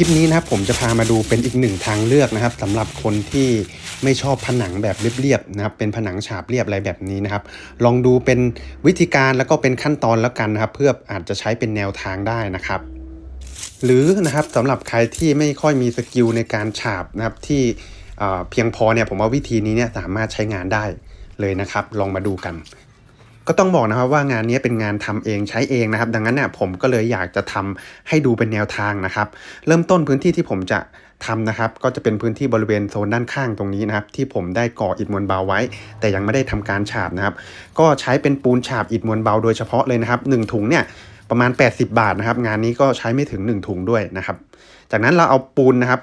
คลิปนี้นะครับผมจะพามาดูเป็นอีกหนึ่งทางเลือกนะครับสำหรับคนที่ไม่ชอบผนังแบบเรียบๆนะครับเป็นผนังฉาบเรียบอะไรแบบนี้นะครับ ลองดูเป็นวิธีการแล้วก็เป็นขั้นตอนแล้วกันนะครับ เพื่ออาจจะใช้เป็นแนวทางได้นะครับหรือนะครับสำหรับใครที่ไม่ค่อยมีสกิลในการฉาบนะครับที่เพียงพอเนี่ยผมว่าวิธีนี้เนี่ยสามารถใช้งานได้เลยนะครับ ลองมาดูกัน ก็ต้องบอกนะครับว่างานนี้เป็นงานทำเองใช้เองนะครับ ดังนั้นเนี่ยผมก็เลยอยากจะทำให้ดูเป็นแนวทางนะครับ เริ่มต้นพื้นที่ที่ผมจะทำนะครับ ก็จะเป็นพื้นที่บริเวณโซนด้านข้างตรงนี้นะครับ ที่ผมได้ก่ออิฐมวลเบาไว้ แต่ยังไม่ได้ทำการฉาบนะครับ ก็ใช้เป็นปูนฉาบอิฐมวลเบาโดยเฉพาะเลยนะครับหนึ่งถุงเนี่ยประมาณ 80 บาทนะครับ งานนี้ก็ใช้ไม่ถึง 1 ถุงด้วยนะครับ จากนั้นเราเอาปูนนะครับ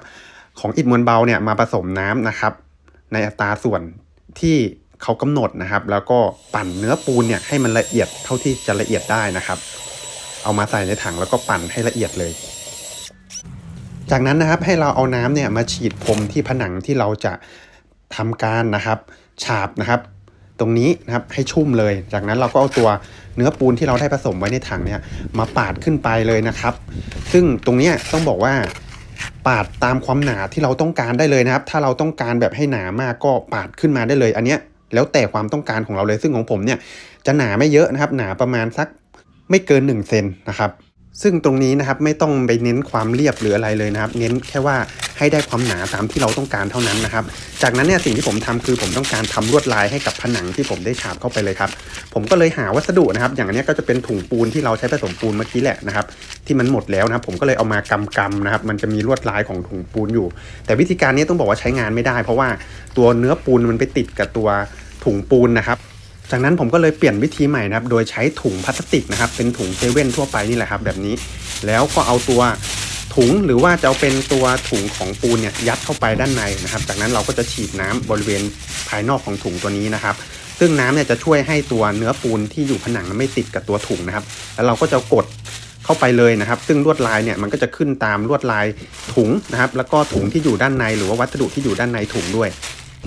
ของอิฐมวลเบาเนี่ยมาผสมน้ำนะครับ ในอัตราส่วนที่ เขากำหนดนะครับ แล้วก็ปั่นเนื้อปูนเนี่ยให้มันละเอียดเท่าที่จะละเอียดได้นะครับ เอามาใส่ในถังแล้วก็ปั่นให้ละเอียดเลย จากนั้นนะครับให้เราเอาน้ำเนี่ยมาฉีดพรมที่ผนังที่เราจะทำการนะครับฉาบนะครับ ตรงนี้นะครับให้ชุ่มเลย จากนั้นเราก็เอาตัวเนื้อปูนที่เราได้ผสมไว้ในถังเนี่ยมาปาดขึ้นไปเลยนะครับ ซึ่งตรงนี้ต้องบอกว่าปาดตามความหนาที่เราต้องการได้เลยนะครับ ถ้าเราต้องการแบบให้หนามากก็ปาดขึ้นมาได้เลย อันเนี้ย แล้วแต่ความต้องการของเราเลยซึ่งของผมเนี่ยจะหนาไม่เยอะนะครับ หนาประมาณสักไม่เกิน1เซนนะครับ ซึ่งตรงนี้นะครับไม่ต้องไปเน้นความเรียบหรืออะไรเลยนะครับ เน้นแค่ว่าให้ได้ความหนาตามที่เราต้องการเท่านั้นนะครับ จากนั้นเนี่ยสิ่งที่ผมทำคือผมต้องการทำลวดลายให้กับผนังที่ผมได้ฉาบเข้าไปเลยครับ ผมก็เลยหาวัสดุนะครับ อย่างอันนี้ก็จะเป็นถุงปูนที่เราใช้ผสมปูนเมื่อกี้แหละนะครับ ที่มันหมดแล้วนะครับ ผมก็เลยเอามากำกำๆนะครับ มันจะมีลวดลายของถุงปูนอยู่ แต่วิธีการนี้ต้องบอกว่าใช้งานไม่ได้ เพราะว่าตัวเนื้อปูนมันไปติดกับตัวถุงปูนนะครับ จากนั้นผมก็เลยเปลี่ยนวิธีใหม่นะครับ โดยใช้ถุงพลาสติกนะครับ เป็นถุงเซเว่นทั่วไปนี่แหละครับ แบบนี้ แล้วก็เอาตัวถุงหรือว่าจะเอาเป็นตัวถุงของปูนเนี่ยยัดเข้าไปด้านในนะครับ จากนั้นเราก็จะฉีดน้ำบริเวณภายนอกของถุงตัวนี้นะครับ ซึ่งน้ำเนี่ยจะช่วยให้ตัวเนื้อปูนที่อยู่ผนังไม่ติดกับตัวถุงนะครับ แล้วเราก็จะกดเข้าไปเลยนะครับ ซึ่งลวดลายเนี่ยมันก็จะขึ้นตามลวดลายถุงนะครับ แล้วก็ถุงที่อยู่ด้านในหรือว่าวัสดุที่อยู่ด้านในถุงด้วย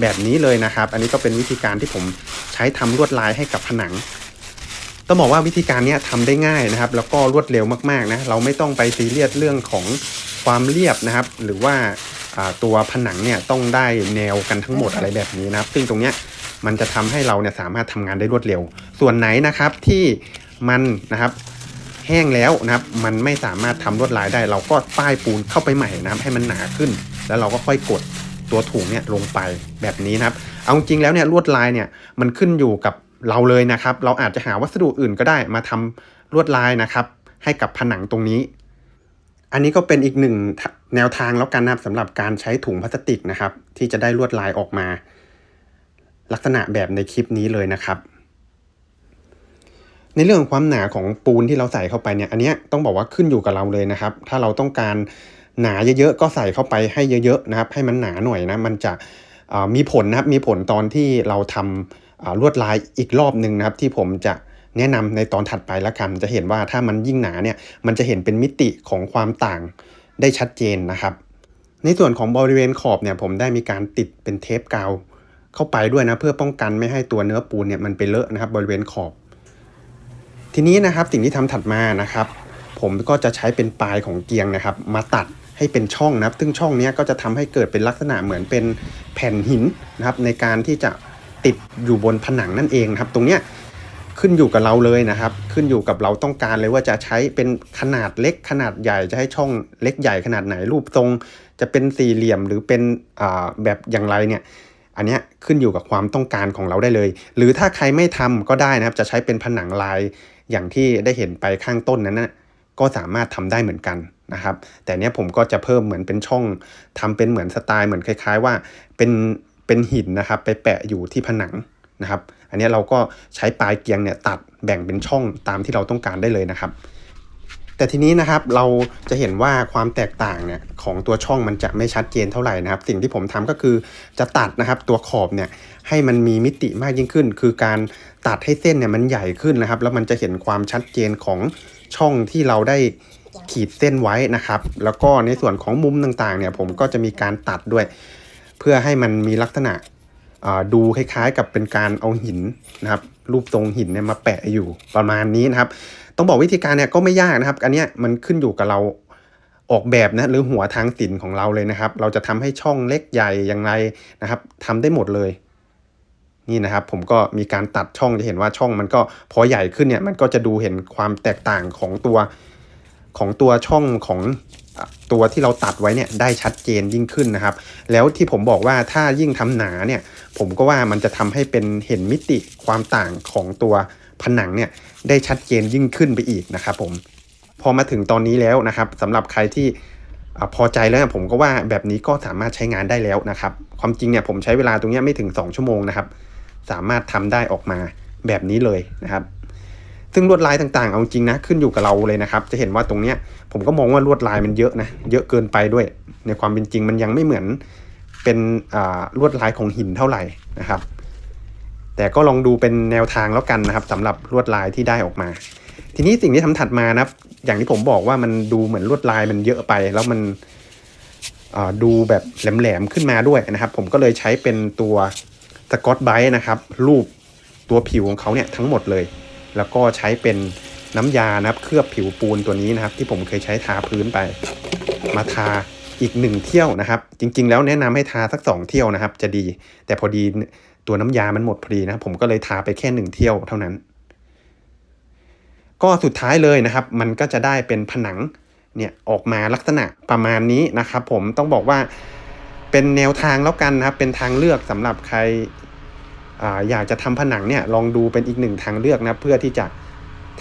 แบบนี้เลยนะครับ อันนี้ก็เป็นวิธีการที่ผมใช้ทำลวดลายให้กับผนัง ต้องบอกว่าวิธีการนี้ทำได้ง่ายนะครับ แล้วก็รวดเร็วมากๆนะเราไม่ต้องไปซีเรียสเรื่องของความเรียบนะครับ หรือว่าตัวผนังเนี่ยต้องได้แนวกันทั้งหมดอะไรแบบนี้นะครับ ซึ่งตรงเนี้ยมันจะทำให้เราเนี่ยสามารถทำงานได้รวดเร็ว ส่วนไหนนะครับที่มันนะครับแห้งแล้วนะครับ มันไม่สามารถทำลวดลายได้ เราก็ป้ายปูนเข้าไปใหม่นะครับให้มันหนาขึ้น แล้วเราก็ค่อยกด ตัวถุงเนี่ยลงไปแบบนี้นะครับ เอาจริงแล้วเนี่ยลวดลายเนี่ยมันขึ้นอยู่กับเราเลยนะครับ เราอาจจะหาวัสดุอื่นก็ได้มาทำลวดลายนะครับ ให้กับผนังตรงนี้ อันนี้ก็เป็นอีกหนึ่งแนวทางแล้วกันนะครับสำหรับการใช้ถุงพลาสติกนะครับ ที่จะได้ลวดลายออกมา ลักษณะแบบในคลิปนี้เลยนะครับ ในเรื่องของความหนาของปูนที่เราใส่เข้าไปเนี่ย อันนี้ต้องบอกว่าขึ้นอยู่กับเราเลยนะครับ ถ้าเราต้องการ หนาเยอะๆก็ใส่เข้าไปให้เยอะๆนะครับให้มันหนาหน่อยนะมันจะมีผลนะครับมีผลตอนที่เราทำลวดลายอีกรอบหนึ่งนะครับ ที่ผมจะแนะนำในตอนถัดไปละกันจะเห็นว่าถ้ามันยิ่งหนาเนี่ยมันจะเห็นเป็นมิติของความต่างได้ชัดเจนนะครับ ในส่วนของบริเวณขอบเนี่ยผมได้มีการติดเป็นเทปกาวเข้าไปด้วยนะเพื่อป้องกันไม่ให้ตัวเนื้อปูนเนี่ยมันไปเลอะนะครับบริเวณขอบ ทีนี้นะครับสิ่งที่ทำถัดมานะครับ ผมก็จะใช้เป็นปลายของเกียงนะครับ มาตัด ให้เป็นช่องนะครับ ซึ่งช่องนี้ก็จะทำให้เกิดเป็นลักษณะเหมือนเป็นแผ่นหินนะครับ ในการที่จะติดอยู่บนผนังนั่นเองนะครับ ตรงเนี้ยขึ้นอยู่กับเราเลยนะครับ ขึ้นอยู่กับเราต้องการเลยว่าจะใช้เป็นขนาดเล็กขนาดใหญ่จะให้ช่องเล็กใหญ่ขนาดไหนรูปทรง จะเป็นสี่เหลี่ยมหรือเป็นแบบอย่างไรเนี่ยอันนี้ขึ้นอยู่กับความต้องการของเราได้เลย หรือถ้าใครไม่ทำก็ได้นะครับ จะใช้เป็นผนังลายอย่างที่ได้เห็นไปข้างต้นนั้นนะก็สามารถทำได้เหมือนกัน นะครับ แต่เนี้ยผมก็จะเพิ่มเหมือนเป็นช่องทำเป็นเหมือนสไตล์เหมือนคล้าย ๆ ว่าเป็นเป็นหินนะครับไปแปะอยู่ที่ผนังนะครับ อันนี้เราก็ใช้ปลายเกียงเนี่ยตัดแบ่งเป็นช่องตามที่เราต้องการได้เลยนะครับ แต่ทีนี้นะครับเราจะเห็นว่าความแตกต่างเนี่ยของตัวช่องมันจะไม่ชัดเจนเท่าไหร่นะครับ สิ่งที่ผมทำก็คือจะตัดนะครับตัวขอบเนี่ยให้มันมีมิติมากยิ่งขึ้น คือการตัดให้เส้นเนี่ยมันใหญ่ขึ้นนะครับ แล้วมันจะเห็นความชัดเจนของช่องที่เราได้ ขีดเส้นไว้นะครับ แล้วก็ในส่วนของมุมต่างๆเนี่ยผมก็จะมีการตัดด้วย เพื่อให้มันมีลักษณะดูคล้ายๆ กับเป็นการเอาหินนะครับ รูปทรงหินเนี่ยมาแปะอยู่ประมาณนี้นะครับ ต้องบอกวิธีการเนี่ยก็ไม่ยากนะครับ อันเนี้ยมันขึ้นอยู่กับเราออกแบบนะหรือหัวทางศิลป์ของเราเลยนะครับ เราจะทำให้ช่องเล็กใหญ่อย่างไรนะครับทำได้หมดเลย นี่นะครับ ผมก็มีการตัดช่องจะเห็นว่าช่องมันก็พอใหญ่ขึ้นเนี่ยมันก็จะดูเห็นความแตกต่างของตัว ของตัวช่องของตัวที่เราตัดไว้เนี่ยได้ชัดเจนยิ่งขึ้นนะครับ แล้วที่ผมบอกว่าถ้ายิ่งทำหนาเนี่ยผมก็ว่ามันจะทำให้เป็นเห็นมิติความต่างของตัวผนังเนี่ยได้ชัดเจนยิ่งขึ้นไปอีกนะครับผมพอมาถึงตอนนี้แล้วนะครับสำหรับใครที่พอใจแล้วเนี่ยผมก็ว่าแบบนี้ก็สามารถใช้งานได้แล้วนะครับ ความจริงเนี่ยผมใช้เวลาตรงนี้ไม่ถึง 2 ชั่วโมงนะครับ สามารถทำได้ออกมาแบบนี้เลยนะครับ ซึ่งลวดลายต่างๆ เอาจริงนะขึ้นอยู่กับเราเลยนะครับ จะเห็นว่าตรงเนี้ยผมก็มองว่าลวดลายมันเยอะนะเยอะเกินไปด้วย ในความเป็นจริงมันยังไม่เหมือนเป็นลวดลายของหินเท่าไหร่นะครับ แต่ก็ลองดูเป็นแนวทางแล้วกันนะครับสำหรับลวดลายที่ได้ออกมา ทีนี้สิ่งที่ทำถัดมานะครับอย่างที่ผมบอกว่ามันดูเหมือนลวดลายมันเยอะไป แล้วมันดูแบบแหลมๆขึ้นมาด้วยนะครับ ผมก็เลยใช้เป็นตัวสกอตไบต์นะครับ รูปตัวผิวของเขาเนี่ยทั้งหมดเลย แล้วก็ใช้เป็นน้ำยานะครับ เคลือบผิวปูนตัวนี้นะครับ ที่ผมเคยใช้ทาพื้นไป มาทาอีกหนึ่งเที่ยวนะครับ จริง ๆ แล้วแนะนำให้ทาสักสองเที่ยวนะครับ จะดี แต่พอดีตัวน้ำยามันหมดพอดีนะ ผมก็เลยทาไปแค่หนึ่งเที่ยวเท่านั้น ก็สุดท้ายเลยนะครับ มันก็จะได้เป็นผนังเนี่ยออกมาลักษณะประมาณนี้นะครับ ผมต้องบอกว่าเป็นแนวทางแล้วกันนะครับ เป็นทางเลือกสำหรับใคร อยากจะทำผนังเนี่ยลองดูเป็นอีกหนึ่งทางเลือกนะเพื่อที่จะ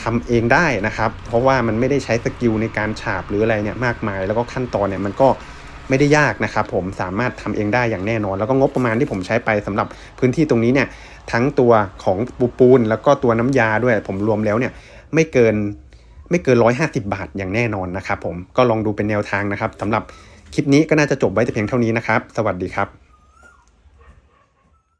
ทำเองได้นะครับ เพราะว่ามันไม่ได้ใช้สกิลในการฉาบหรืออะไรเนี่ยมากมาย แล้วก็ขั้นตอนเนี่ยมันก็ไม่ได้ยากนะครับ ผมสามารถทำเองได้อย่างแน่นอน แล้วก็งบประมาณที่ผมใช้ไปสำหรับพื้นที่ตรงนี้เนี่ยทั้งตัวของปูปูน แล้วก็ตัวน้ำยาด้วย ผมรวมแล้วเนี่ยไม่เกินไม่เกิน 150 บาทอย่างแน่นอนนะครับผมก็ลองดูเป็นแนวทางนะครับสำหรับคลิปนี้ก็น่าจะจบไว้แต่เพียงเท่านี้นะครับ สวัสดีครับ